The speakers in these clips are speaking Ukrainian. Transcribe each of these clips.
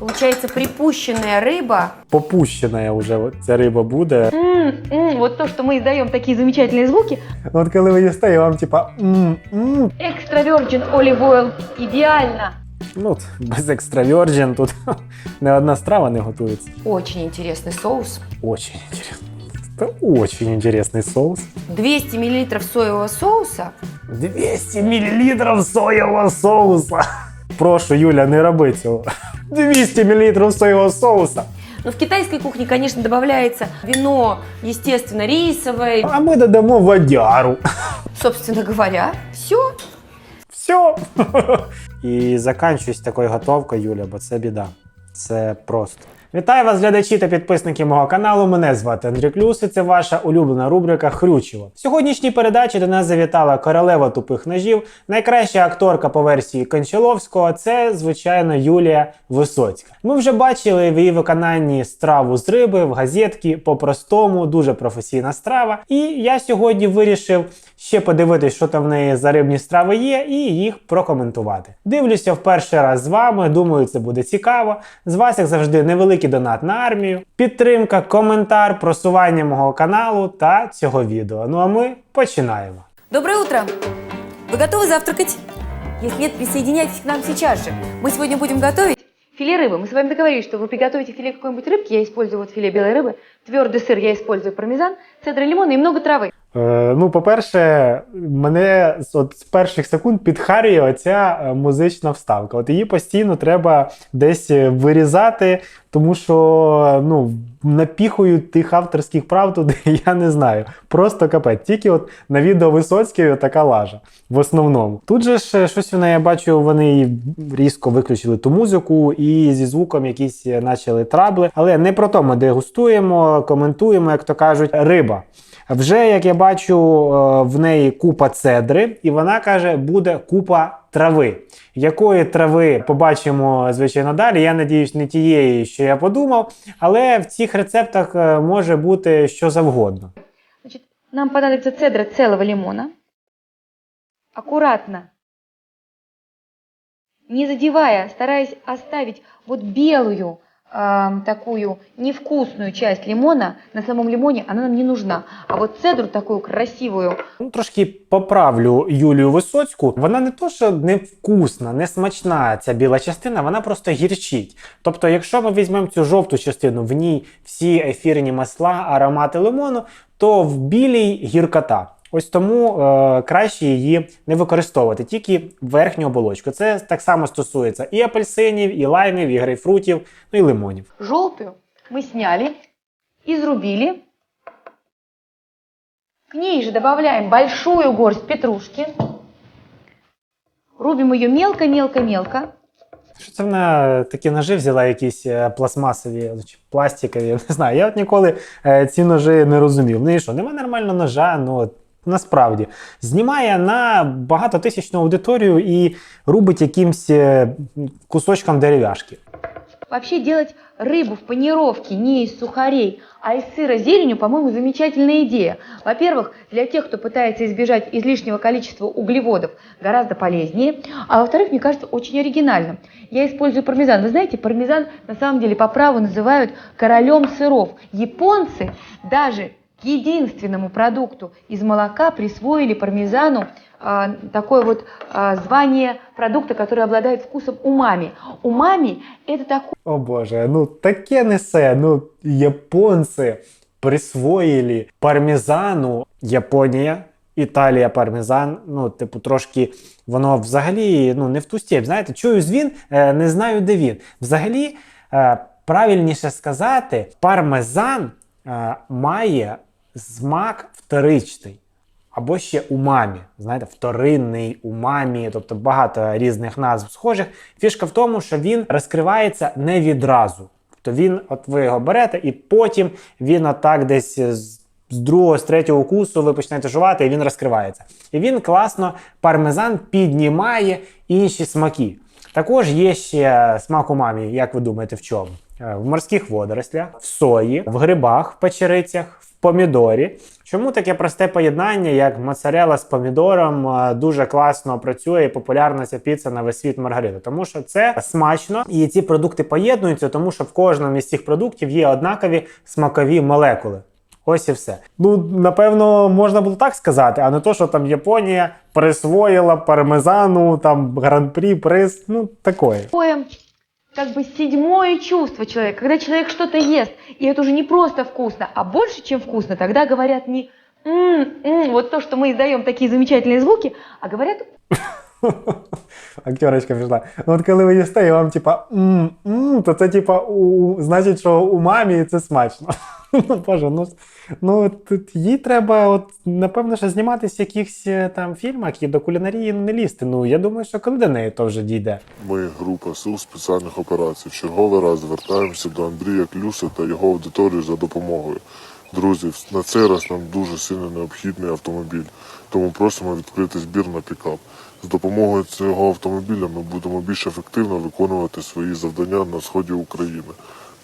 Получается припущенная рыба. Попущена вже от ця риба буде. М, м, вот то, что мы издаем такие замечательные звуки. Ну, От коли ви їсте, і вам типа м м Extra virgin olive oil идеально. Ну, от, без екстравержен тут не одна страва не готується. Очень интересный соус. Очень интересно. Это очень интересный соус. 200 мл соевого соуса. 200 мл соєвого соуса. Прошу, Юля, не роби цього. 200 мл соєвого соуса. Но в китайской кухне, конечно, добавляется вино, естественно, рисовое. А мы додамо водяру. Собственно говоря, все. Все. І заканчуюсь такою готовкою, Юля, бо це біда. Це просто. Вітаю вас, глядачі та підписники мого каналу. Мене звати Андрій Клюс і це ваша улюблена рубрика Хрючево. В сьогоднішній передачі до нас завітала королева тупих ножів, найкраща акторка по версії Кончаловського. Це, звичайно, Юлія Висоцька. Ми вже бачили в її виконанні страву з риби в газетки по-простому, дуже професійна страва. І я сьогодні вирішив ще подивитись, що там в неї за рибні страви є, і їх прокоментувати. Дивлюся в перший раз з вами. Думаю, це буде цікаво. З вас, як завжди, невеликий донат на армію, підтримка, коментар, просування мого каналу та цього відео. Ну а ми починаємо. Доброе утро. Вы готовы завтракать? Если нет, присоединяйтесь к нам сейчас же. Мы сегодня будем готовить филе рыбы. Мы с вами договорились, что вы приготовите филе какой-нибудь рыбки. Я использую вот филе белой рыбы. Твердый сыр я использую пармезан, цедра лимона и много травы. Е, ну, по-перше, мене от з перших секунд підхарює оця е, музична вставка. От її постійно треба десь е, вирізати, тому що ну, напіхують тих авторських прав туди, я не знаю. Просто капець. Тільки от на відео Висоцької така лажа. В основному. Тут же ж щось вона, я бачу, вони різко виключили ту музику і зі звуком якісь почали трабли. Але не про то ми дегустуємо, коментуємо, як то кажуть, риба. Вже як я бачу, е, в неї купа цедри, і вона каже, буде купа трави. Якої трави побачимо, звичайно, далі. Я надіюсь, не тієї, що я подумав, але в цих рецептах е, може бути що завгодно. Значит, нам понадобится цедра целого лимона. Аккуратно, не задевая, стараясь оставить вот белую ам, такую невкусную часть лимона на самом лимоне, она нам не нужна. А вот цедру такую красивую, Ну, трошки поправлю Юлію Висоцьку. Вона не то, що невкусна, не смачна ця біла частина, вона просто гірчить. Тобто, якщо ми візьмемо цю жовту частину, в ній всі ефірні масла, аромати лимону, то в білій гіркота. Ось тому е, краще її не використовувати, тільки верхню оболочку. Це так само стосується і апельсинів, і лаймів, і грейпфрутів, ну і лимонів. желтую мы сняли, изрубили. К ней же добавляем большую горсть петрушки. Рубим ее мелко-мелко-мелко. Що це вона такі ножи взяла, якісь е, пластмасові чи пластикові? Не знаю. Я от ніколи е, ці ножи не розумів. Ну і що, нема нормального ножа, ну от. Насправді знімає на багатотисячну аудиторію і рубить якимсь е, кусочком дерев'яшки. Вообще делать рыбу в панировке не из сухарей, а из сыра с зеленью, по-моему, замечательная идея. Во-первых, для тех, кто пытается избежать излишнего количества углеводов, гораздо полезнее. А во-вторых, мне кажется, очень оригинальным. Я использую пармезан. Вы знаете, пармезан на самом деле по праву называют королем сыров. Японцы даже к единственному продукту из молока присвоили пармезану а, такое вот а, звание продукта, который обладает вкусом умами. Умами – это такой О Боже, ну таке несе. Ну, японці присвоїли пармезану Японія. Італія пармезан, ну, типу, трошки воно взагалі ну, не в ту степь. Знаєте, чую він, е, не знаю, де він. Взагалі, е, правильніше сказати, пармезан е, має смак вторичний. Або ще умамі, знаєте, вторинний умамі, тобто багато різних назв схожих. Фішка в тому, що він розкривається не відразу. Тобто він, от ви його берете, і потім він отак десь з другого, з третього укусу ви почнете жувати, і він розкривається. І він класно пармезан піднімає інші смаки. Також є ще смак умамі, як ви думаєте, в чому? Е, В морських водорослях, в сої, в грибах, в печерицях, в помідорі. Чому таке просте поєднання, як моцарела з помідором, е, дуже класно працює і популярна ця піца на весь світ Маргарита? Тому що це смачно, і ці продукти поєднуються, тому що в кожному із цих продуктів є однакові смакові молекули. Ось і все. Ну, напевно, можна було так сказати, а не то, що там Японія присвоїла пармезану, там гран-прі, приз, ну такое. Как бы седьмое чувство человека. Когда человек что-то ест, и это уже не просто вкусно, а больше, чем вкусно, тогда говорят не «м, м», вот то, что мы издаем такие замечательные звуки, а говорят Актерочка пішла. Ну от коли ви їсте, і вам типа то це типа у, значить, що у мамі це смачно. Ну, Боже, ну, ну тут їй треба, от, напевно, що зніматися в якихось е, там фільмах і до кулінарії ну, не лізти. Ну, я думаю, що коли до неї то вже дійде. Ми, група Сил спеціальних операцій, в черговий раз звертаємося до Андрія Клюса та його аудиторії за допомогою. Друзі, на цей раз нам дуже сильно необхідний автомобіль, тому просимо відкрити збір на пікап. З допомогою цього автомобіля ми будемо більш ефективно виконувати свої завдання на сході України.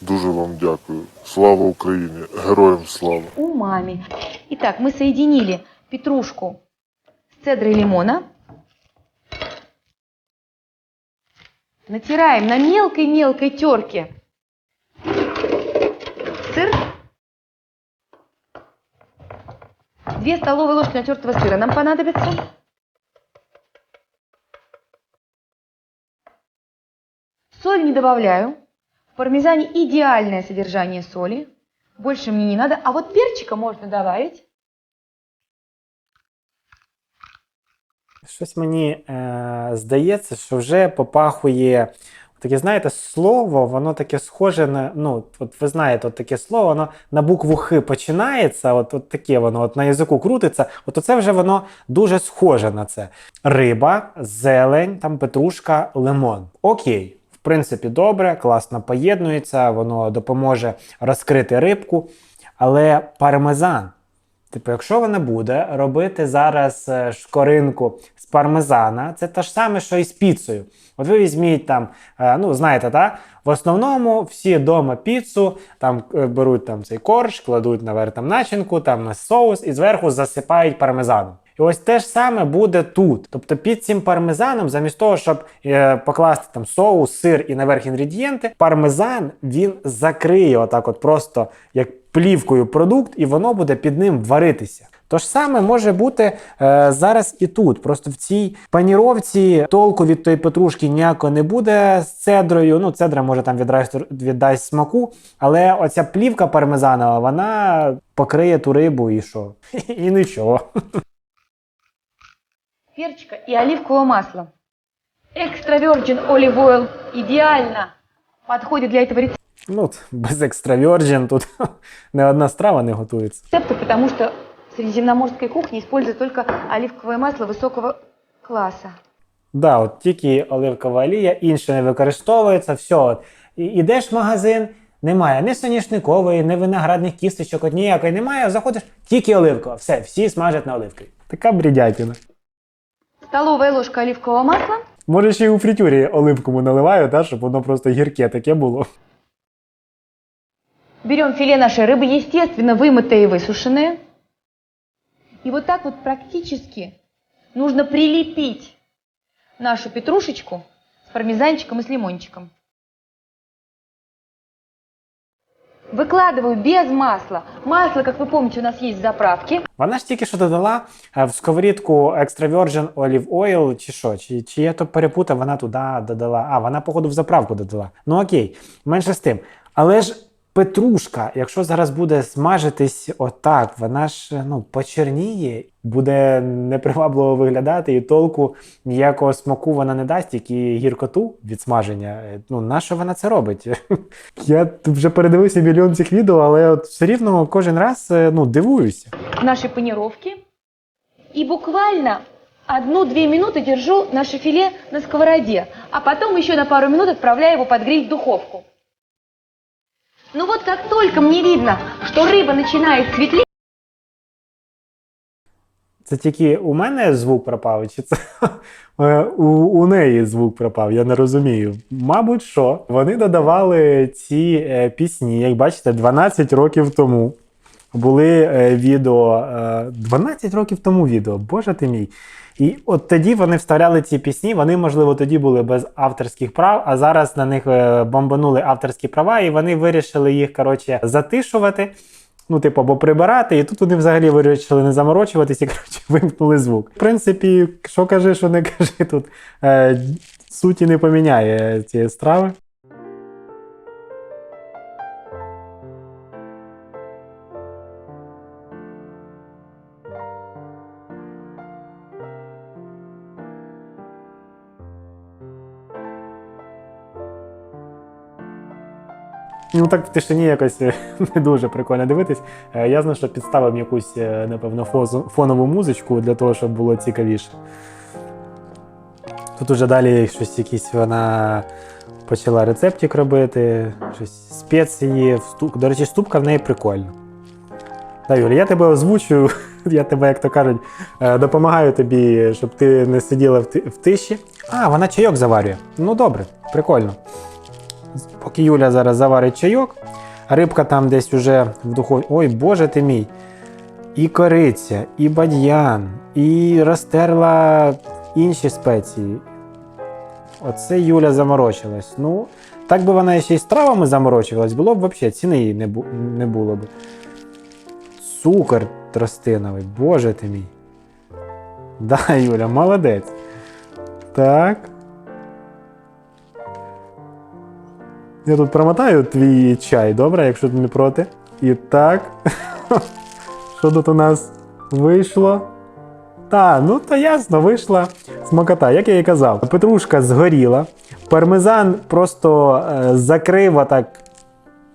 Дуже вам дякую. Слава Україні! Героям слава! умами. Итак, мы соединили петрушку с цедрой лимона. Натираем на мелкой-мелкой терке сыр. Две столовые ложки натертого сыра нам понадобится. Соль не добавляю. В пармезане идеальное содержание соли. Больше мне не надо. А вот перчика можно добавить. Щось мені е, здається, що вже попахує таке, знаєте, слово, воно таке схоже на. Ну, от ви знаєте, от таке слово, воно на букву Х починається, от, от таке воно от на язику крутиться. От оце вже воно дуже схоже на це. Риба, зелень, там петрушка, лимон. Окей. Принципі, добре, класно поєднується, воно допоможе розкрити рибку. Але пармезан. Типу, якщо вона буде робити зараз е, шкоринку з пармезана, це те ж саме, що і з піцею. От ви візьміть там, е, ну знаєте, та? в основному всі вдома піцу там е, беруть там цей корж, кладуть наверх там начинку, там на соус і зверху засипають пармезаном. І ось те ж саме буде тут. Тобто під цим пармезаном, замість того, щоб е, покласти там соус, сир і наверх інгредієнти, пармезан він закриє отак, от просто як плівкою продукт, і воно буде під ним варитися. То ж саме може бути е, зараз і тут. Просто в цій паніровці толку від тої петрушки ніяко не буде з цедрою. Ну, цедра може там віддасть, віддасть смаку, але оця плівка пармезанова, вона покриє ту рибу і що? І нічого перчика и оливкового масла. Экстра virgin olive oil идеально подходит для этого Ну, от без екстравірджин тут не одна страва не готується. рецепта, потому что в средиземноморской кухне используют только оливковое масло высокого класса. Да, от тільки оливкова олія, інше не використовується. Все, от. І, ідеш в магазин, немає ні соняшникової, ні виноградних кісточок, от ніякої немає. Заходиш, тільки оливкова. Все, всі смажать на оливки. Така бредятина. Столовая ложка оливкового масла. Може, ще й у фритюрі оливкову наливаю, та, щоб воно просто гірке таке було. Берем филе нашей рыбы, естественно, вымытое и высушенное. И вот так вот практически нужно прилепить нашу петрушечку с пармезанчиком и с лимончиком. Выкладываю без масла. Масло, как вы помните, у нас есть в заправке. Вона ж тільки що додала е, в сковорідку Extra Virgin Olive Oil, чи що, чи, чи я то перепутав, вона туди додала. А, вона, походу, в заправку додала. Ну окей, менше з тим. Але ж петрушка, якщо зараз буде смажитись отак, вона ж ну, почерніє, буде непривабливо виглядати, і толку ніякого смаку вона не дасть, тільки гіркоту від смаження. Е, Ну, на що вона це робить? Я вже передивився мільйон цих відео, але от все рівно кожен раз е, ну, дивуюся. в нашей панировке. И буквально одну-две минуты держу наше филе на сковороде, а потом еще на пару минут отправляю его подгреть в духовку. Ну вот как только мне видно, что рыба начинает светлеть, Це тільки у мене звук пропав, чи це е, у, у неї звук пропав? Я не розумію. Мабуть, що вони додавали ці е, пісні, як бачите, 12 років тому. Були е, відео е, 12 років тому відео, боже ти мій. І от тоді вони вставляли ці пісні. Вони, можливо, тоді були без авторських прав, а зараз на них е, бомбанули авторські права, і вони вирішили їх коротше затишувати. Ну, типу, або прибирати, і тут вони взагалі вирішили не заморочуватись і коротше, вимкнули звук. В принципі, що кажи, що не кажи, тут е, суті не поміняє цієї страви. Ну так в тишині якось е, не дуже прикольно дивитись. Е, Ясно, що підставив якусь, е, напевно, фонову музичку для того, щоб було цікавіше. Тут уже далі щось якісь вона почала рецептик робити, щось спеції, вступ. До речі, ступка в неї прикольна. Да, Юля, я тебе озвучую, я тебе, як то кажуть, допомагаю тобі, щоб ти не сиділа в тиші. А, вона чайок заварює. Ну добре, прикольно. Поки Юля зараз заварить чайок, рибка там десь уже в духові. Ой, боже ти мій. І кориця, і бадьян, і розтерла інші спеції. Оце Юля заморочилась. Ну, так би вона ще й з травами заморочилась, було б взагалі ціни їй не, бу- не було б. Цукор тростиновий, боже ти мій. Да, Юля, молодець. Так. Я тут промотаю твій чай, добре, якщо ти не проти. І так. Що тут у нас вийшло? Та, ну то ясно, вийшла смакота, як я і казав. Петрушка згоріла, пармезан просто е, закрив так,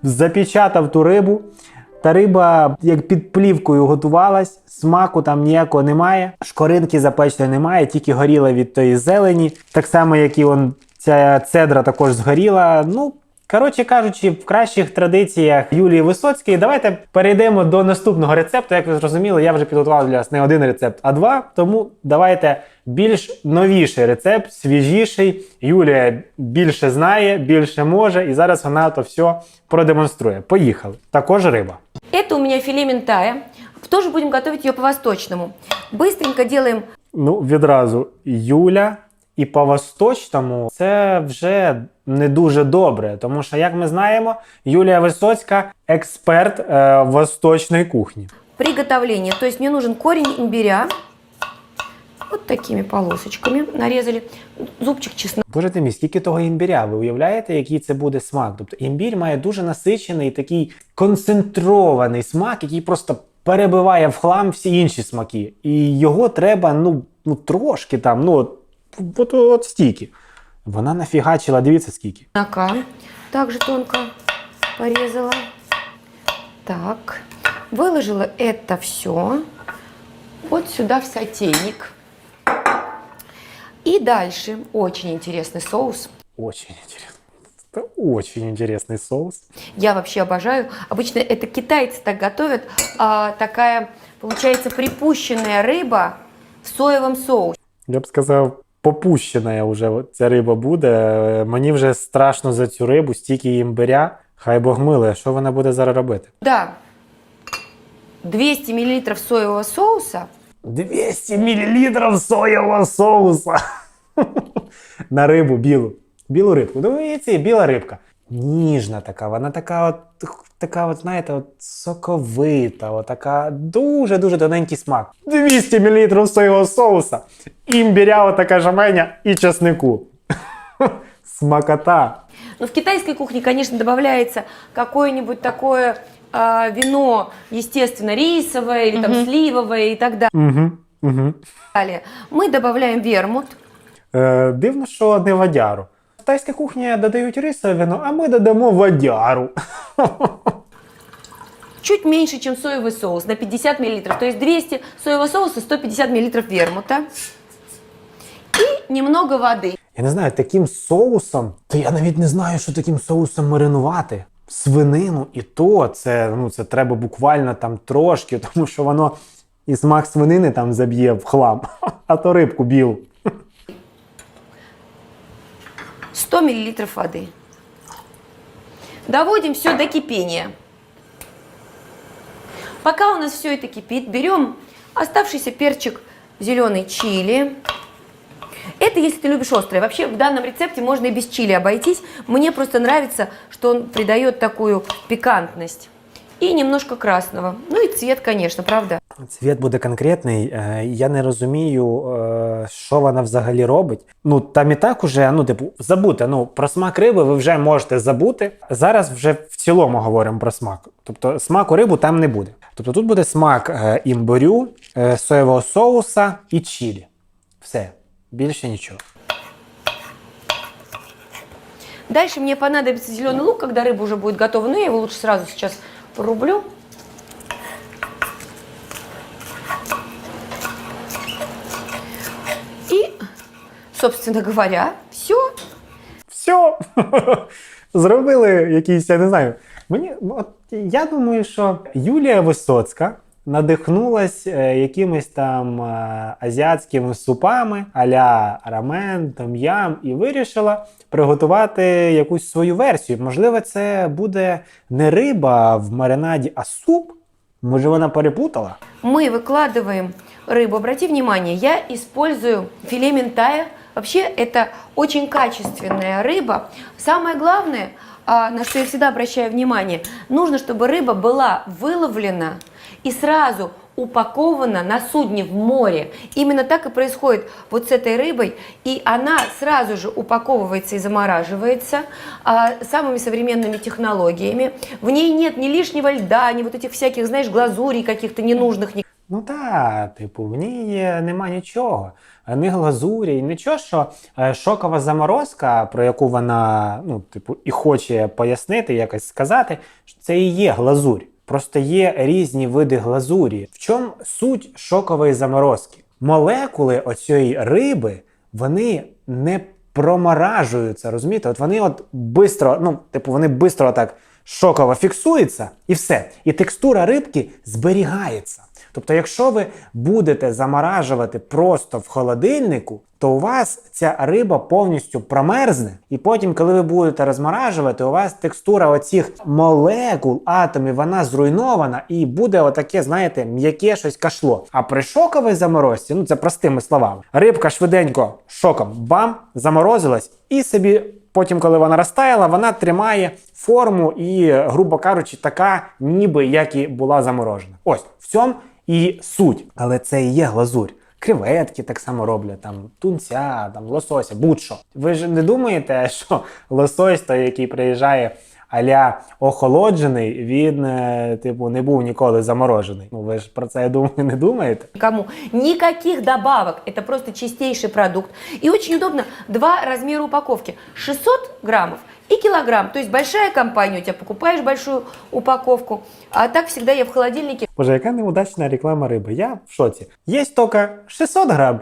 запечатав ту рибу. Та риба як під плівкою готувалась, смаку там ніякого немає, шкоринки запеченої немає, тільки горіла від тої зелені. Так само, як і он, ця цедра також згоріла. Ну, коротше кажучи, в кращих традиціях Юлії Висоцької, давайте перейдемо до наступного рецепту. Як ви зрозуміли, я вже підготував для вас не один рецепт, а два. Тому давайте більш новіший рецепт, свіжіший. Юлія більше знає, більше може, і зараз вона то все продемонструє. Поїхали. Також риба. Это у меня филе ментая. Тоже будем готовить ее по-восточному. Быстренько делаем Ну, відразу Юля і по-восточному це вже не дуже добре, тому що, як ми знаємо, Юлія Висоцька експерт е, восточної кухні. приготовление. То есть мне нужен корень имбиря. Вот такими полосочками нарезали. Зубчик чеснока. Боже ти мій, скільки того імбіря? Ви уявляєте, який це буде смак? Тобто імбір має дуже насичений такий концентрований смак, який просто перебиває в хлам всі інші смаки. І його треба, ну, ну трошки там, ну от, от, от стільки. Вона нафігачила, дивіться скільки. Также тонко порезала. Так. Выложила это все вот сюда в сотейник. И дальше очень интересный соус. Очень интересно. Это очень интересный соус. Я вообще обожаю. Обычно это китайцы так готовят. А, такая, получается, припущенная рыба в соевом соусе. Я б сказав, попущена вже ця риба буде. Е, Мені вже страшно за цю рибу, стільки імбиря. Хай Бог милує, що вона буде зараз робити? Да. 200 миллилитров соевого соуса. 200 мл соєвого соуса. На рибу білу. Білу рибку. Дивіться, біла рибка. Ніжна така, вона така, от, така, от, знаєте, от соковита, от така дуже-дуже тоненький смак. 200 мл соєвого соуса, імбіря, отака жаменя і чеснику. Смакота. Но в китайской кухне, конечно, добавляется какое-нибудь такое а, вино, естественно, рисовое или там Мгм. сливовое и так Угу, угу. далее. Мы добавляем вермут. Е, дивно, що не водяру. В тайській кухні додають рисове вино, а ми додамо водяру. Чуть меньше, чем соевый соус, на 50 миллилитров. То есть 200 соевого соуса, 150 миллилитров вермута. И немного воды. Я не знаю, таким соусом, то я навіть не знаю, що таким соусом маринувати. Свинину і то це, ну, це треба буквально там трошки, тому що воно І смак свинини там заб'є в хлам, а то рибку білу. 100 мл воды. Доводим все до кипения. Пока у нас все это кипит, берем оставшийся перчик зеленый чили. Это если ты любишь острое. Вообще в данном рецепте можно и без чили обойтись. Мне просто нравится, что он придает такую пикантность. И немножко красного. Ну и цвет, конечно, правда? Цвіт буде конкретний. е, Я не розумію, е, що вона взагалі робить. Ну там і так уже, ну, типу, забути. Ну, про смак риби ви вже можете забути. Зараз вже в цілому говоримо про смак. Тобто смаку рибу там не буде. Тобто тут буде смак е, імбирю, е, соєвого соуса і чілі. Все, більше нічого. Дальше мне понадобится зеленый лук, когда рыба уже будет готова. Но я его лучше сразу сейчас порублю. И, собственно говоря, все. Все. Зробили якийсь, я не знаю. Мені ну, от я думаю, що Юлія Висоцька надихнулась е, якимись там е, азіатськими супами а-ля рамен, том-ям, і вирішила приготувати якусь свою версію. Можливо, це буде не риба в маринаді, а суп. Може, вона перепутала? Мы выкладываем рыбу. Обрати внимание, я использую филе ментая. Вообще это очень качественная рыба. Самое главное, а, на что я всегда обращаю внимание, нужно, чтобы рыба была выловлена и сразу упакована на судне в море. Именно так и происходит вот с этой рыбой. И она сразу же упаковывается и замораживается а, самыми современными технологиями. В ней нет ни лишнего льда, ни вот этих всяких, знаешь, глазурей каких-то ненужных, Ну так, типу, в ній нема нічого. Е, Ні глазурі, нічого, що е, шокова заморозка, про яку вона, ну, типу, і хоче пояснити, якось сказати, це і є глазурь. Просто є різні види глазурі. В чому суть шокової заморозки? Молекули оцієї риби, вони не проморажуються, розумієте? От вони от бистро, ну, типу, вони бистро так шоково фіксуються, і все. І текстура рибки зберігається. Тобто, якщо ви будете заморажувати просто в холодильнику, то у вас ця риба повністю промерзне, і потім, коли ви будете розморажувати, у вас текстура оцих молекул, атомів, вона зруйнована, і буде отаке, знаєте, м'яке щось кашло. А при шоковій заморозці, ну це простими словами, рибка швиденько шоком бам, заморозилась, і собі Потім, коли вона розтаяла, вона тримає форму і, грубо кажучи, така, ніби як і була заморожена. Ось в цьому і суть. Але це і є глазурь. Креветки так само роблять, там тунця, там лосося, будь-що. Ви ж не думаєте, що лосось, той, який приїжджає аля охолоджений, він, е, типу, не був ніколи заморожений. Ну ви ж про це я думаю, не думаєте? Никому. Никаких добавок. Это просто чистейший продукт. И очень удобно. Два размера упаковки. 600 граммов и килограмм. То есть большая компания, у тебя покупаешь большую упаковку. А так всегда я в холодильнике Боже, яка неудачна реклама риби. Я в шоці. Є тільки 600 грам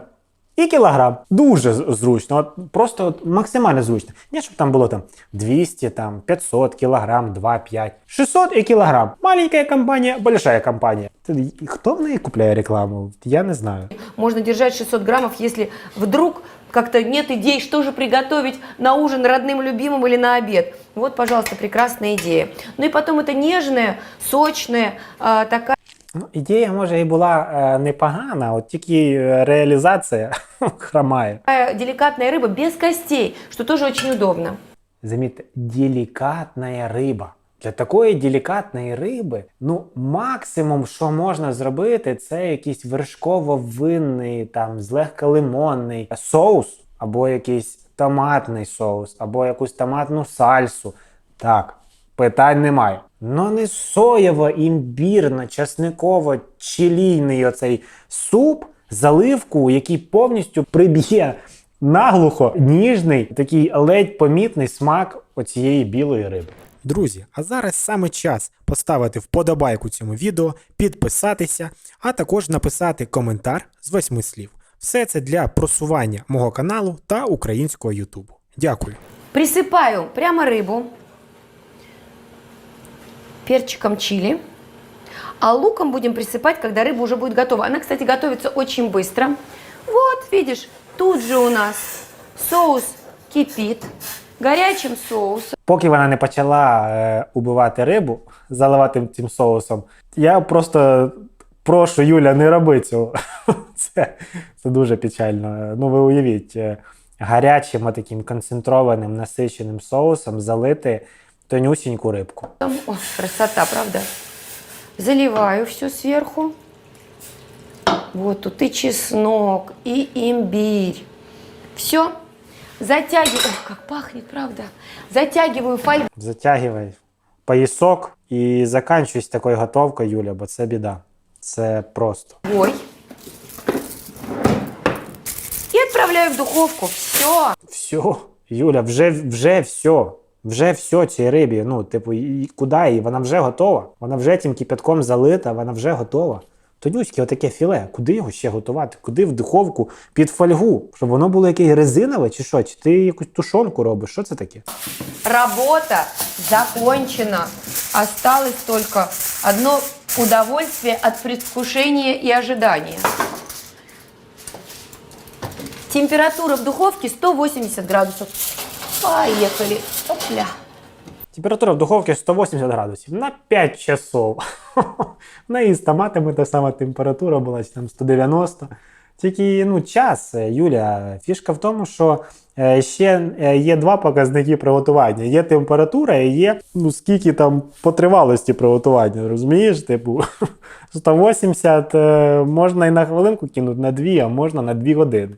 і кілограм. Дуже з- зручно, от просто от максимально зручно. Не щоб там було там 200, там 500 кілограм, 2, 5. 600 і кілограм. Маленька компанія, большая компанія. Це- Хто в неї купляє рекламу? Я не знаю. можно держать 600 граммов, если вдруг как-то нет идей, что же приготовить на ужин родным, любимым или на обед. Вот, пожалуйста, прекрасная идея. Ну и потом это нежная, сочная, а, такая Ну, ідея може і була е, непогана, от тільки е, реалізація хромає. деликатная рыба без костей, что тоже очень удобно. Замітьте, делікатна риба. Для такої делікатної риби, ну, максимум, що можна зробити, це якийсь вершково-винний, там, злегка лимонний соус, або якийсь томатний соус, або якусь томатну сальсу. Так, питань немає. Ну не соєво, імбірно, часниково, чилійний оцей суп, заливку, який повністю приб'є наглухо ніжний, такий ледь помітний смак оцієї білої риби. Друзі, а зараз саме час поставити вподобайку цьому відео, підписатися, а також написати коментар з восьми слів. Все це для просування мого каналу та українського Ютубу. Дякую. Присыпаю прямо рыбу перчиком чили. А луком будем присыпать, когда рыба уже будет готова. Она, кстати, готовится очень быстро. Вот, видишь, тут же у нас соус кипит. Горячим соусом. Поки вона не почала е, убивати рибу, заливати цим соусом, я просто прошу Юля, не роби цього. Це, це дуже печально. Ну, ви уявіть, е, гарячим, таким концентрованим, насиченим соусом залити тонюсіньку рибку. О, красота, правда? Заливаю все сверху. Вот тут и чеснок, и имбирь. Все. Затягиваю. Ох, как пахнет, правда? Затягиваю фольгу. Затягивай поясок і заканчуй з такою готовкою, Юля, бо це біда. Це просто. Ой. И отправляю в духовку. Все. Все, Юля, вже, вже все. Вже все цій рибі. Ну, типу, і куди її? Вона вже готова. Вона вже тим кипятком залита, вона вже готова. Тонюське отаке філе. Куди його ще готувати? Куди в духовку під фольгу? Щоб воно було якесь резинове чи що? Чи ти якусь тушонку робиш? Що це таке? Работа закончена. Осталось только одно удовольствие от предвкушения и ожидания. Температура в духовке 180 градусов. Поехали. Опля. Температура в духовці 180 градусів на 5 часов. В неї з томатами та сама температура була там 190. Тільки ну, час, е, Юля, фішка в тому, що е, ще е, є два показники приготування. Є температура і є ну, скільки там по тривалості приготування. Розумієш? Типу 180 е, можна і на хвилинку кинути на 2, а можна на 2 години.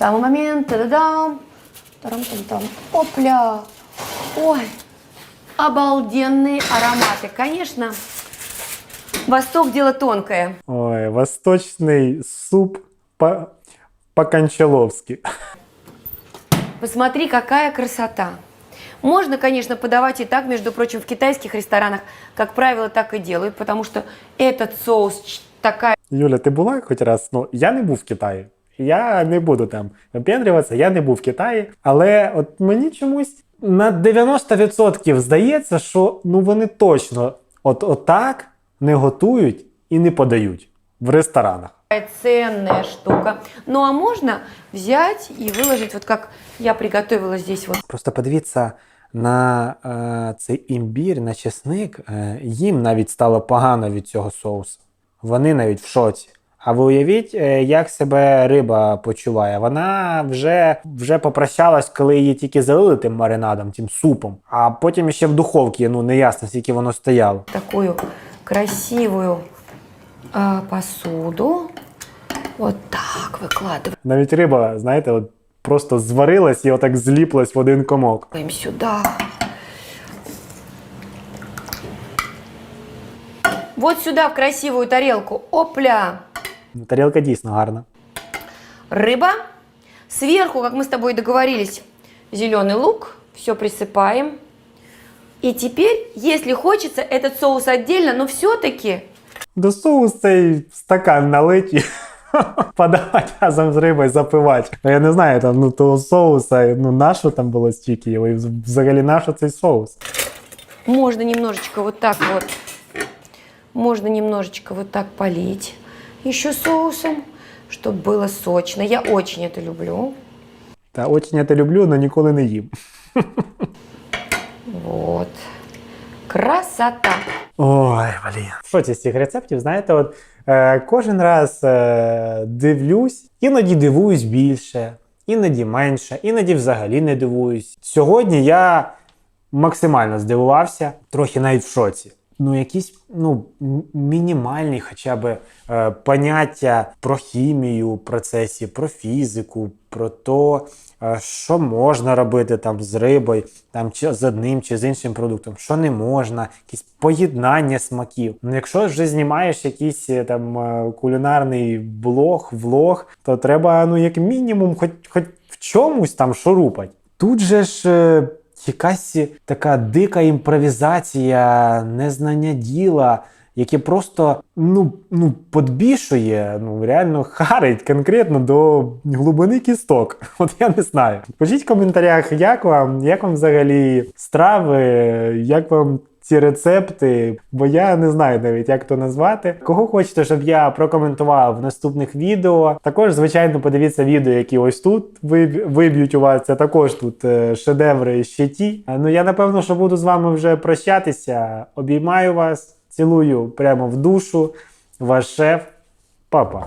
Самый момент. Та-да-дам. Тарам-там-там. Опля. Ой. Обалденные ароматы. Конечно, Восток дело тонкое. Ой, восточний суп по- по-кончаловськи. Посмотри, какая красота. Можно, конечно, подавать и так, между прочим, в китайских ресторанах, как правило, так и делают, потому что этот соус такая Юля, ти була хоч раз? Ну, я не був в Китаї. Я не буду там випендрюватися, я не був в Китаї. Але от мені чомусь на 90% здається, що ну вони точно от отак не готують і не подають в ресторанах. ценная штука. Ну а можно взять и выложить, вот как я приготовила здесь вот Просто подивіться на е, цей імбір, на чесник. Е, їм навіть стало погано від цього соусу. Вони навіть в шоці. А ви уявіть, е, як себе риба почуває. Вона вже, вже попрощалась, коли її тільки залили тим маринадом, тим супом. А потім ще в духовці, ну не ясно, скільки воно стояло. такую красивую а, посуду. Вот так выкладываем Навіть риба, знаєте, от просто зварилась і отак зліплась в один комок. сюда. Вот сюда, в красивую тарелку. Опля! Тарілка дійсно гарна. Рыба. Сверху, как мы с тобой договорились, зеленый лук. Все присыпаем. И теперь, если хочется, этот соус отдельно, но все-таки До соус цей стакан налить подавати разом з рибою, запивати. Ну, я не знаю, там ну того соуса, ну на що там було стільки його, і взагалі на що цей соус. можно немножечко вот так вот, можно немножечко вот так полить еще соусом, чтобы было сочно. Я очень это люблю. Та очень я те люблю, але ніколи не їм. Вот. Красота. Ой, блін. Що ці з цих рецептів, знаєте, от е, кожен раз е, дивлюсь, іноді дивуюсь більше, іноді менше, іноді взагалі не дивуюсь. Сьогодні я максимально здивувався, трохи навіть в шоці. Ну, якісь ну, мінімальні хоча б е, поняття про хімію процесі, про фізику, про то, е, що можна робити там з рибою, там чи з одним чи з іншим продуктом, що не можна, якісь поєднання смаків. Ну, якщо вже знімаєш якийсь е, там е, кулінарний блог, влог, то треба ну як мінімум, хоч, хоч в чомусь там шурупать. Тут же ж. Якась така дика імпровізація, незнання діла, яке просто ну, ну, подбішує, ну реально харить конкретно до глибини кісток. От я не знаю. Пишіть в коментарях, як вам, як вам взагалі страви, як вам ці рецепти, бо я не знаю навіть, як то назвати. Кого хочете, щоб я прокоментував в наступних відео. Також, звичайно, подивіться відео, які ось тут виб'ють у вас. Це також тут е, шедеври ще ті. Е, Ну я напевно, що буду з вами вже прощатися. Обіймаю вас, цілую прямо в душу. Ваш шеф, папа.